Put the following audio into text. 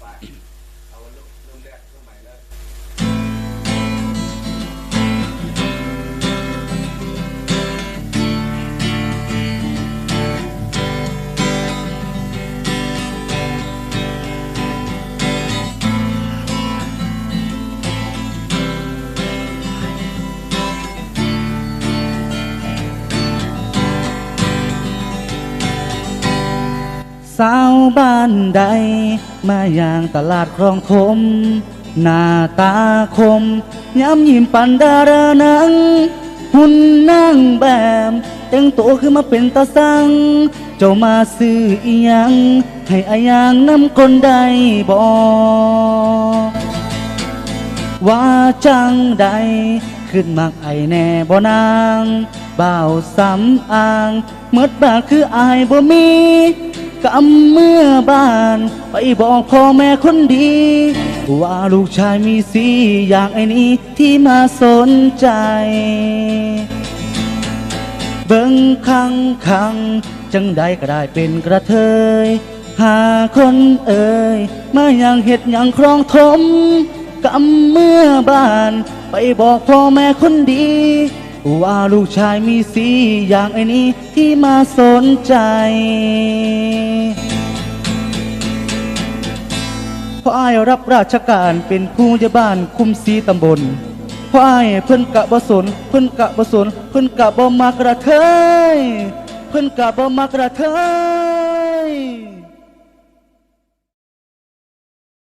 back. สาวบ้านใด มาอย่างตลาดคลองทมหน้าตาคม ย้ำยิ้มปันดารานัง หุ่นนั่งแบบแต่งตัวคือมาเป็นตาสัง เจ้ามาซื้ออีหยัง ให้อายางน้ำคนใดบอกว่าจังใด ขึ้นมักไอแน่บ่นางบ่าวสำอางเมื่อบาคืออายบ่มี กำเมื่อบ้าน ไปบอกพ่อแม่คนดี ว่าลูกชายมีสีอย่างไอ้นี้ที่มาสนใจ เบิ่งคังคังจังใดก็ได้เป็นกระเทย หาคนเอ่ยมาอย่างเห็ดอย่างครองทมกำเมื่อบ้าน ไปบอกพ่อแม่คนดี ว่าลูกชายมีสีอย่างไอ้นี้ที่มาสนใจ เพราะอ้ายรับราชการเป็นผู้ใหญ่บ้านคุมสีตำบล เพราะอ้ายเพิ่นกะบ่สนเพิ่นกะบ่สนเพิ่นกะบ่มักระเทยเพิ่นกะบ่มักระเทย